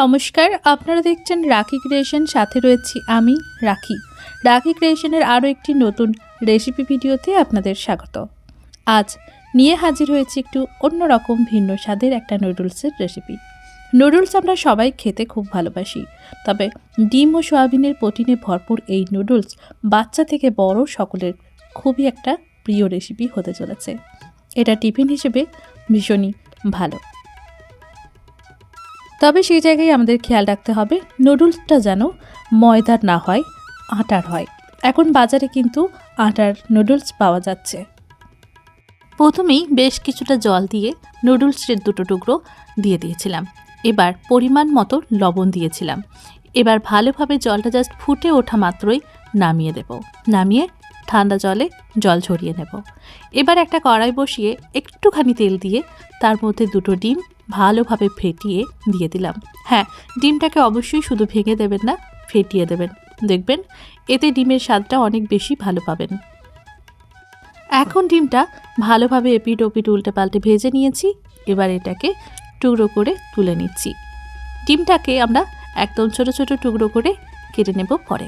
নমস্কার, আপনারা দেখছেন রাখি ক্রিয়েশন, সাথে রয়েছি আমি, রাখি। রাখি ক্রিয়েশনের আরও একটি নতুন রেসিপি ভিডিওতে আপনাদের স্বাগত। আজ নিয়ে হাজির হয়েছি একটু অন্যরকম ভিন্ন স্বাদের একটা নুডলসের রেসিপি। নুডলস আমরা সবাই খেতে খুব ভালোবাসি, তবে ডিম ও সয়াবিনের প্রোটিনে ভরপুর এই নুডলস বাচ্চা থেকে বড় সকলের খুবই একটা প্রিয় রেসিপি হতে চলেছে। এটা টিফিন হিসেবে ভীষণই ভালো। তবে সেই জায়গায় আমাদের খেয়াল রাখতে হবে নুডলসটা যেন ময়দার না হয়, আটার হয়। এখন বাজারে কিন্তু আটার নুডলস পাওয়া যাচ্ছে। প্রথমেই বেশ কিছুটা জল দিয়ে নুডলসের দুটো টুকরো দিয়ে দিয়েছিলাম। এবার পরিমাণ মতো লবণ দিয়েছিলাম। এবার ভালোভাবে জলটা জাস্ট ফুটে ওঠা মাত্রই নামিয়ে দেব। নামিয়ে ঠান্ডা জলে জল ঝরিয়ে নেব। এবার একটা কড়াই বসিয়ে একটুখানি তেল দিয়ে তার মধ্যে দুটো ডিম ভালোভাবে ফেটিয়ে দিয়ে দিলাম। হ্যাঁ ডিমটাকে অবশ্যই শুধু ভেঙে দেবেন না, ফেটিয়ে দেবেন। দেখবেন, এতে ডিমের স্বাদটা অনেক বেশি ভালো পাবেন। এখন ডিমটা ভালোভাবে এপিট ওপিট উল্টে পাল্টে ভেজে নিয়েছি। এবার এটাকে টুকরো করে তুলে নিচ্ছি। ডিমটাকে আমরা একদম ছোট ছোট টুকরো করে কেটে নেব পরে।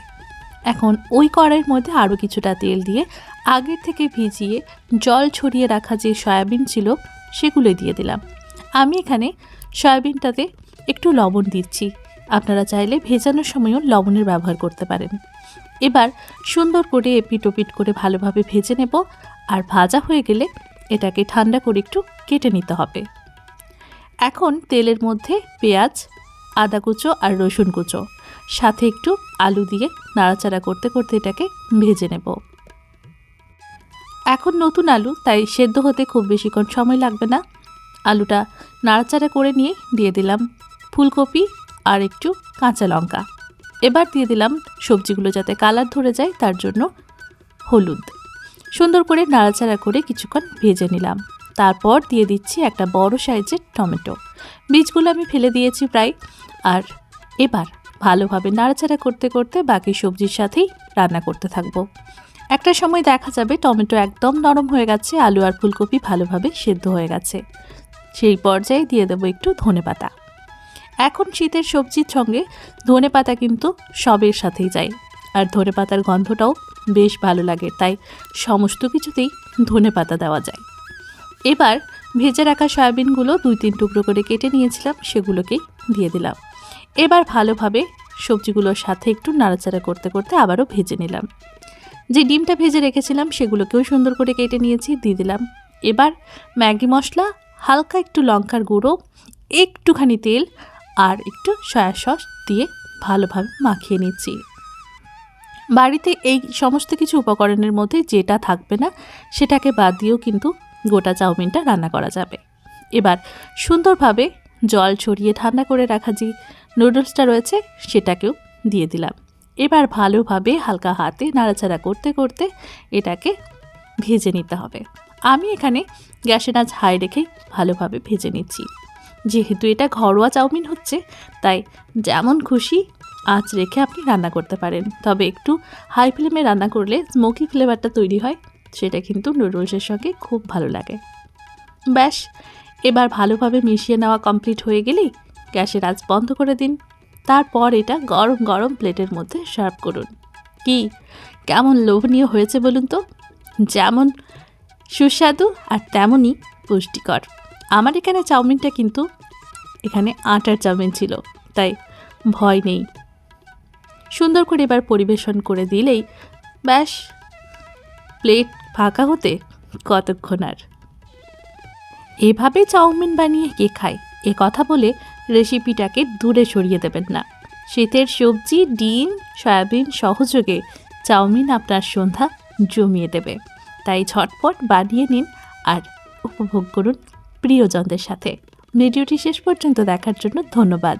এখন ওই কড়াইয়ের মধ্যে আরও কিছুটা তেল দিয়ে আগের থেকে ভিজিয়ে জল ছড়িয়ে রাখা যে সয়াবিন ছিল, সেগুলো দিয়ে দিলাম। আমি এখানে সয়াবিনটাতে একটু লবণ দিচ্ছি। আপনারা চাইলে ভেজানোর সময়ও লবণের ব্যবহার করতে পারেন। এবার সুন্দর করে এপিট ওপিট করে ভালোভাবে ভেজে নেব আর ভাজা হয়ে গেলে এটাকে ঠান্ডা করে একটু কেটে নিতে হবে। এখন তেলের মধ্যে পেঁয়াজ, আদা কুচো আর রসুন কুচো, সাথে একটু আলু দিয়ে নাড়াচাড়া করতে করতে এটাকে ভেজে নেব। এখন নতুন আলু, তাই সেদ্ধ হতে খুব বেশিক্ষণ সময় লাগবে না। আলুটা নাড়াচাড়া করে নিয়ে দিয়ে দিলাম ফুলকপি আর একটু কাঁচা লঙ্কা। এবার দিয়ে দিলাম সবজিগুলো যাতে কালার ধরে যায় তার জন্য হলুদ। সুন্দর করে নাড়াচাড়া করে কিছুক্ষণ ভেজে নিলাম। তারপর দিয়ে দিচ্ছি একটা বড় সাইজের টমেটো। বীজগুলো আমি ফেলে দিয়েছি প্রায়। আর এবার ভালোভাবে নাড়াচাড়া করতে করতে বাকি সবজির সাথেই রান্না করতে থাকব। একটা সময় দেখা যাবে টমেটো একদম নরম হয়ে গেছে, আলু আর ফুলকপি ভালোভাবে সেদ্ধ হয়ে গেছে। সেই পর্যায়ে দিয়ে দেবো একটু ধনে পাতা। এখন শীতের সবজির সঙ্গে ধনে পাতা কিন্তু সবের সাথেই যায়। আর ধনে পাতার গন্ধটাও বেশ ভালো লাগে, তাই সমস্ত কিছুতেই ধনে পাতা দেওয়া যায়। এবার ভেজে রাখা সয়াবিনগুলো দুই তিন টুকরো করে কেটে নিয়েছিলাম, সেগুলোকেই দিয়ে দিলাম। এবার ভালোভাবে সবজিগুলোর সাথে একটু নাড়াচাড়া করতে করতে আবারও ভেজে নিলাম। যে ডিমটা ভেজে রেখেছিলাম, সেগুলোকেও সুন্দর করে কেটে নিয়েছি, দিয়ে দিলাম। এবার ম্যাগি মশলা হালকা একটু লঙ্কার গুঁড়ো, একটুখানি তেল আর একটু সয়া সস দিয়ে ভালোভাবে মাখিয়ে নিচ্ছি। বাড়িতে এই সমস্ত কিছু উপকরণের মধ্যে যেটা থাকবে না, সেটাকে বাদ দিয়েও কিন্তু গোটা চাউমিনটা রান্না করা যাবে। এবার সুন্দরভাবে জল ছড়িয়ে ঠান্ডা করে রাখা যে নুডলসটা রয়েছে, সেটাকেও দিয়ে দিলাম। এবার ভালোভাবে হালকা হাতে নাড়াচাড়া করতে করতে এটাকে ভেজে নিতে হবে। আমি এখানে গ্যাসের আঁচ হাই রেখেই ভালোভাবে ভেজে নিচ্ছি। যেহেতু এটা ঘরোয়া চাউমিন হচ্ছে, তাই যেমন খুশি আঁচ রেখে আপনি রান্না করতে পারেন। তবে একটু হাই ফ্লেমে রান্না করলে স্মোকি ফ্লেভারটা তৈরি হয়, সেটা কিন্তু নুডলসের সঙ্গে খুব ভালো লাগে। ব্যাস, এবার ভালোভাবে মিশিয়ে নেওয়া কমপ্লিট হয়ে গেলেই গ্যাসের আঁচ বন্ধ করে দিন। তারপর এটা গরম গরম প্লেটের মধ্যে সার্ভ করুন। কি? কেমন লোভনীয় হয়েছে বলুন তো? যেমন সুস্বাদু আর তেমনই পুষ্টিকর। আমার এখানে চাউমিনটা কিন্তু এখানে আটার চাউমিন ছিল, তাই ভয় নেই। সুন্দর করে এবার পরিবেশন করে দিলেই ব্যাস, প্লেট ফাঁকা হতে কতক্ষণ আর? এভাবে চাউমিন বানিয়ে কে খায়? এ কথা বলে রেসিপিটাকে দূরে সরিয়ে দেবেন না। শীতের সবজি, ডিম, সয়াবিন সহযোগে চাউমিন আপনার সন্ধ্যা জমিয়ে দেবে। তাই ঝটপট বানিয়ে নিন আর উপভোগ করুন প্রিয়জনদের সাথে। ভিডিওটি শেষ পর্যন্ত দেখার জন্য ধন্যবাদ।